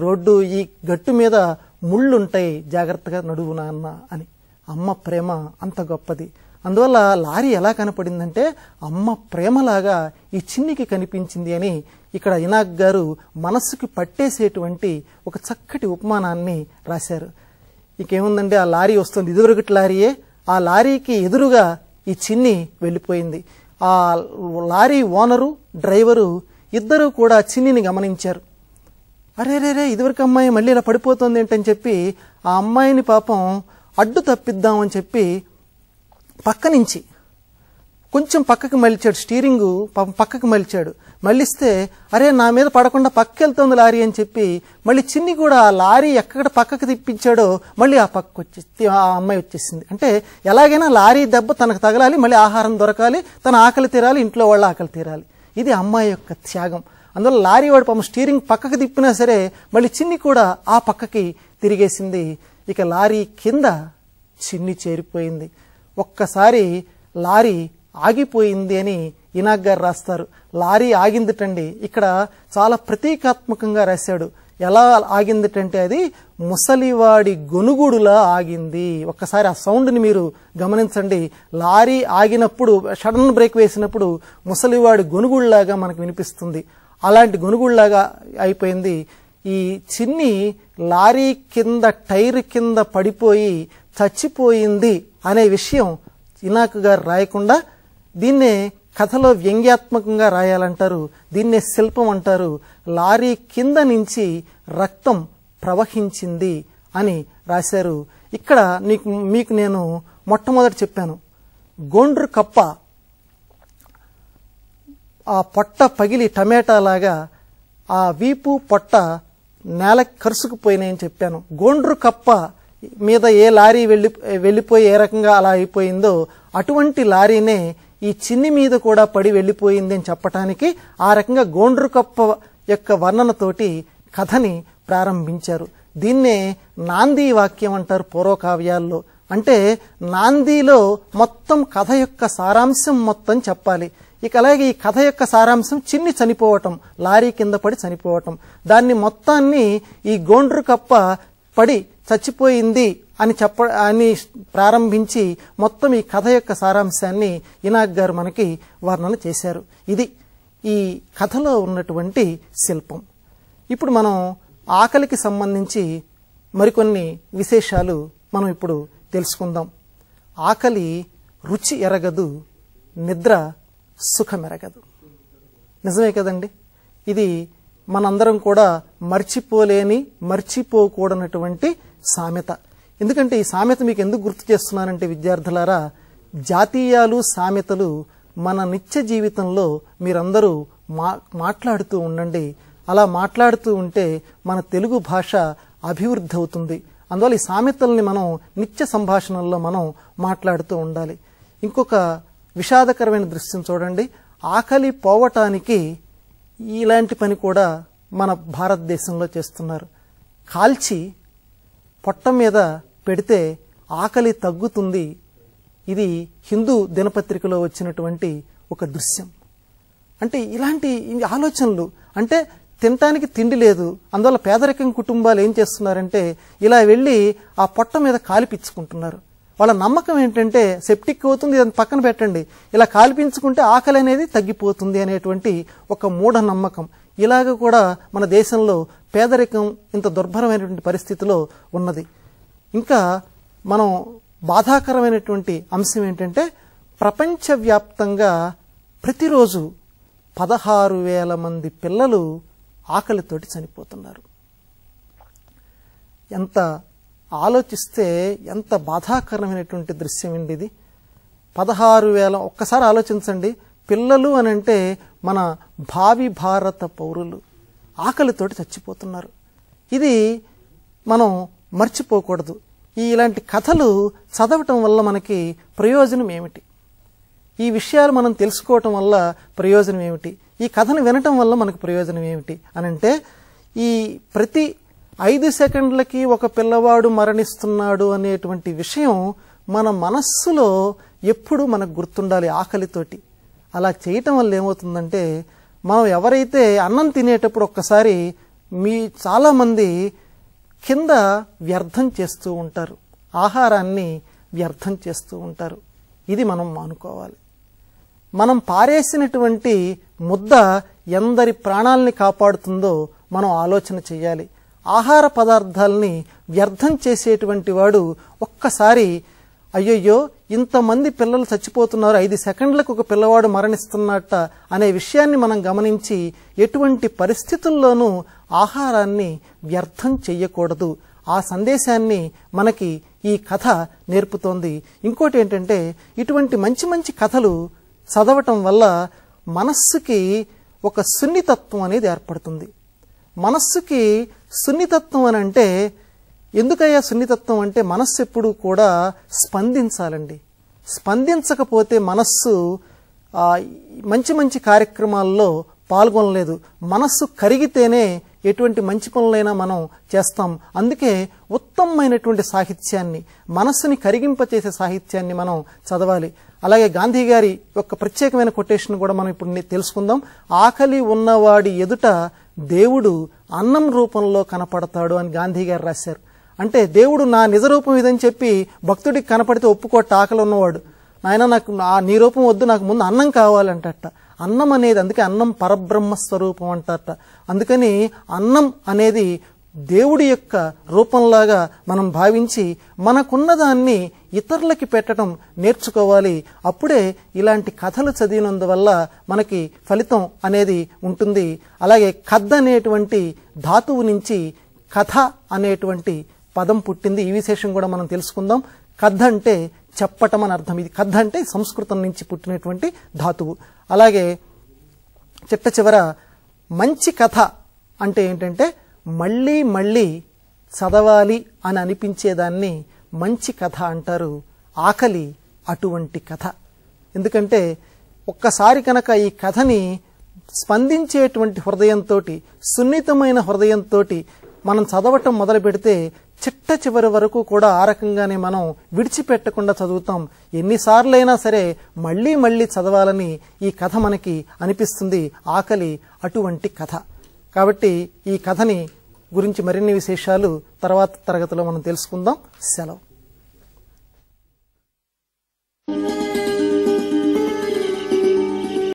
Road ఈ గట్టు మీద ముళ్ళుంటాయి. జాగ్రత్తగా నడువు నాన్న అని. అమ్మ ప్రేమ అంత గొప్పది. అందువల్ల లారీ ఎలా కనపడిందంటే అమ్మ ప్రేమలాగా ఈ చిన్నికి కనిపించింది అని ఇక్కడ ఇనాక్ గారు మనస్సుకి పట్టేసేటువంటి ఒక చక్కటి ఉపమానాన్ని రాశారు. ఇంకేముందంటే ఆ లారీ వస్తుంది. ఇదివరకటి లారీయే. ఆ లారీకి ఎదురుగా ఈ చిన్ని వెళ్ళిపోయింది. ఆ లారీ ఓనరు డ్రైవరు ఇద్దరూ కూడా చిన్నిని గమనించారు. అరే రే రే ఇదివరకు అమ్మాయి మళ్ళీ ఇలా పడిపోతుంది ఏంటని చెప్పి ఆ అమ్మాయిని పాపం అడ్డు తప్పిద్దామని చెప్పి పక్క నుంచి కొంచెం పక్కకి మలిచాడు స్టీరింగ్ పాపం పక్కకి మలిచాడు. మళ్ళిస్తే అరే నా మీద పడకుండా పక్కకి వెళ్తుంది లారీ అని చెప్పి మళ్ళీ చిన్ని కూడా ఆ లారీ ఎక్కడ పక్కకి తిప్పించాడో మళ్ళీ ఆ పక్కకు వచ్చి ఆ అమ్మాయి వచ్చేసింది. అంటే ఎలాగైనా లారీ దెబ్బ తనకు తగలాలి మళ్ళీ ఆహారం దొరకాలి తన ఆకలి తీరాలి ఇంట్లో వాళ్ళ ఆకలి తీరాలి. ఇది అమ్మాయి యొక్క త్యాగం. అందువల్ల లారీ వాడు పాపం స్టీరింగ్ పక్కకి తిప్పినా సరే మళ్ళీ చిన్ని కూడా ఆ పక్కకి తిరిగేసింది. ఇక లారీ కింద చిన్ని చేరిపోయింది. ఒక్కసారి లారీ ఆగిపోయింది అని ఇనాగ్ గారు రాస్తారు. లారీ ఆగిందిటండి. ఇక్కడ చాలా ప్రతీకాత్మకంగా రాశాడు. ఎలా ఆగిందిటంటే అది ముసలివాడి గొనుగుడులా ఆగింది. ఒక్కసారి ఆ సౌండ్ని మీరు గమనించండి. లారీ ఆగినప్పుడు సడన్ బ్రేక్ వేసినప్పుడు ముసలివాడి గొనుగుడులాగా మనకు వినిపిస్తుంది. అలాంటి గొనుగుడులాగా అయిపోయింది. ఈ చిన్ని లారీ కింద టైర్ కింద పడిపోయి చచ్చిపోయింది అనే విషయం ఇనాక్ గారు రాయకుండా దీన్నే కథలో వ్యంగ్యాత్మకంగా రాయాలంటారు. దీన్నే శిల్పం అంటారు. లారీ కింద నుంచి రక్తం ప్రవహించింది అని రాశారు. ఇక్కడ నీకు మీకు నేను మొట్టమొదటి చెప్పాను. గోండ్రు కప్ప ఆ పొట్ట పగిలి టమాటాలాగా ఆ వీపు పొట్ట నేల కరుసుకుపోయినాయని చెప్పాను. గోండ్రు కప్ప మీద ఏ లారీ వెళ్ళి వెళ్ళిపోయి ఏ రకంగా అలా అయిపోయిందో అటువంటి లారీనే ఈ చిన్ని మీద కూడా పడి వెళ్ళిపోయింది అని చెప్పటానికి ఆ రకంగా గోండ్రు కప్ప యొక్క వర్ణనతోటి కథని ప్రారంభించారు. దీన్నే నాంది వాక్యం అంటారు పూర్వకావ్యాల్లో. అంటే నాందిలో మొత్తం కథ యొక్క సారాంశం మొత్తం చెప్పాలి. ఇక అలాగే ఈ కథ యొక్క సారాంశం చిన్ని చనిపోవటం లారీ కింద పడి చనిపోవటం. దాన్ని మొత్తాన్ని ఈ గోండ్రు కప్ప పడి చచ్చిపోయింది అని చెప్ప అని ప్రారంభించి మొత్తం ఈ కథ యొక్క సారాంశాన్ని ఇనాగ్ గారు మనకి వర్ణన చేశారు. ఇది ఈ కథలో ఉన్నటువంటి శిల్పం. ఇప్పుడు మనం ఆకలికి సంబంధించి మరికొన్ని విశేషాలు మనం ఇప్పుడు తెలుసుకుందాం. ఆకలి రుచి ఎరగదు నిద్ర సుఖమెరగదు. నిజమే కదండి? ఇది మనందరం కూడా మర్చిపోలేని మర్చిపోకూడనటువంటి సామెత. ఎందుకంటే ఈ సామెత మీకు ఎందుకు గుర్తు చేస్తున్నానంటే విద్యార్థులారా జాతీయాలు సామెతలు మన నిత్య జీవితంలో మీరందరూ మా మాట్లాడుతూ ఉండండి. అలా మాట్లాడుతూ ఉంటే మన తెలుగు భాష అభివృద్ధి అవుతుంది. అందువల్ల ఈ సామెతల్ని మనం నిత్య సంభాషణల్లో మనం మాట్లాడుతూ ఉండాలి. ఇంకొక విషాదకరమైన దృశ్యం చూడండి. ఆకలి పోవటానికి ఇలాంటి పని కూడా మన భారతదేశంలో చేస్తున్నారు. కాల్చి పొట్ట మీద పెడితే ఆకలి తగ్గుతుంది. ఇది హిందూ దినపత్రికలో వచ్చినటువంటి ఒక దృశ్యం. అంటే ఇలాంటి ఆలోచనలు అంటే తినటానికి తిండి లేదు. అందువల్ల పేదరికం కుటుంబాలు ఏం చేస్తున్నారంటే ఇలా వెళ్ళి ఆ పొట్ట మీద కాలిపించుకుంటున్నారు వాళ్ళ నమ్మకం ఏంటంటే సెప్టిక్ అవుతుంది దాన్ని పక్కన పెట్టండి. ఇలా కాల్పించుకుంటే ఆకలి అనేది తగ్గిపోతుంది అనేటువంటి ఒక మూఢ నమ్మకం. ఇలాగ కూడా మన దేశంలో పేదరికం ఇంత దుర్భరమైనటువంటి పరిస్థితిలో ఉన్నది. ఇంకా మనం బాధాకరమైనటువంటి అంశం ఏంటంటే ప్రపంచవ్యాప్తంగా ప్రతిరోజు పదహారు వేల మంది పిల్లలు ఆకలితోటి చనిపోతున్నారు. ఎంత ఆలోచిస్తే ఎంత బాధాకరమైనటువంటి దృశ్యం అండి ఇది. పదహారు వేల ఒక్కసారి ఆలోచించండి. పిల్లలు అని అంటే మన భావి భారత పౌరులు ఆకలితోటి చచ్చిపోతున్నారు. ఇది మనం మర్చిపోకూడదు. ఈ ఇలాంటి కథలు చదవటం వల్ల మనకి ప్రయోజనం ఏమిటి? ఈ విషయాలు మనం తెలుసుకోవటం వల్ల ప్రయోజనం ఏమిటి? ఈ కథను వినటం వల్ల మనకు ప్రయోజనం ఏమిటి అని అంటే ఈ ప్రతి ఐదు సెకండ్లకి ఒక పిల్లవాడు మరణిస్తున్నాడు అనేటువంటి విషయం మన మనస్సులో ఎప్పుడు మనకు గుర్తుండాలి ఆకలితోటి. అలా చేయటం వల్ల ఏమవుతుందంటే మనం ఎవరైతే అన్నం తినేటప్పుడు ఒక్కసారి మీ చాలామంది కింద వ్యర్థం చేస్తూ ఉంటారు. ఆహారాన్ని వ్యర్థం చేస్తూ ఉంటారు. ఇది మనం మానుకోవాలి. మనం పారేసినటువంటి ముద్ద ఎందరి ప్రాణాలని కాపాడుతుందో మనం ఆలోచన చేయాలి ఆహార పదార్థాలని వ్యర్థం చేసేటువంటి వాడు ఒక్కసారి అయ్యయ్యో ఇంతమంది పిల్లలు చచ్చిపోతున్నారు ఐదు సెకండ్లకు ఒక పిల్లవాడు మరణిస్తున్నట్ట అనే విషయాన్ని మనం గమనించి ఎటువంటి పరిస్థితుల్లోనూ ఆహారాన్ని వ్యర్థం చెయ్యకూడదు. ఆ సందేశాన్ని మనకి ఈ కథ నేర్పుతోంది. ఇంకోటి ఏంటంటే ఇటువంటి మంచి మంచి కథలు చదవటం వల్ల మనస్సుకి ఒక సున్నితత్వం అనేది ఏర్పడుతుంది. మనస్సుకి సున్నితత్వం అని అంటే ఎందుకయ్యా సున్నితత్వం అంటే మనస్సు ఎప్పుడు కూడా స్పందించాలండి. స్పందించకపోతే మనస్సు మంచి మంచి కార్యక్రమాల్లో పాల్గొనలేదు. మనస్సు కరిగితేనే ఎటువంటి మంచి పనులైనా మనం చేస్తాం. అందుకే ఉత్తమమైనటువంటి సాహిత్యాన్ని మనస్సుని కరిగింపచేసే సాహిత్యాన్ని మనం చదవాలి. అలాగే గాంధీ గారి యొక్క ప్రత్యేకమైన కొటేషన్ కూడా మనం ఇప్పుడు తెలుసుకుందాం. ఆకలి ఉన్నవాడి ఎదుట దేవుడు అన్నం రూపంలో కనపడతాడు అని గాంధీ గారు రాశారు. అంటే దేవుడు నా నిజ రూపం ఇదని చెప్పి భక్తుడికి కనపడితే ఒప్పుకోట ఆకలి ఉన్నవాడు. నాయన నాకు ఆ నీ రూపం వద్దు నాకు ముందు అన్నం కావాలంటట. అన్నం అనేది అందుకే అన్నం పరబ్రహ్మ స్వరూపం అంటారట. అందుకని అన్నం అనేది దేవుడి యొక్క రూపంలాగా మనం భావించి మనకున్న దాన్ని ఇతరులకి పెట్టడం నేర్చుకోవాలి. అప్పుడే ఇలాంటి కథలు చదివినందువల్ల మనకి ఫలితం అనేది ఉంటుంది. అలాగే కథ అనేటువంటి ధాతువు నుంచి కథ అనేటువంటి పదం పుట్టింది. ఈ విశేషం కూడా మనం తెలుసుకుందాం. కథ అంటే చెప్పటం అని అర్థం ఇది కథ అంటే సంస్కృతం నుంచి పుట్టినటువంటి ధాతువు. అలాగే చిట్ట చివర మంచి కథ అంటే ఏంటంటే మళ్ళీ మళ్ళీ చదవాలి అని అనిపించేదాన్ని మంచి కథ అంటారు. ఆకలి అటువంటి కథ. ఎందుకంటే ఒక్కసారి కనుక ఈ కథని స్పందించేటువంటి హృదయంతో సున్నితమైన హృదయంతో మనం చదవటం మొదలు పెడితే చిట్ట చివరి వరకు కూడా ఆ రకంగానే మనం విడిచిపెట్టకుండా చదువుతాం. ఎన్నిసార్లైనా సరే మళ్ళీ మళ్ళీ చదవాలని ఈ కథ మనకి అనిపిస్తుంది. ఆకలి అటువంటి కథ. కాబట్టి ఈ కథని గురించి మరిన్ని విశేషాలు తర్వాత తరగతిలో మనం తెలుసుకుందాం. సెలవు.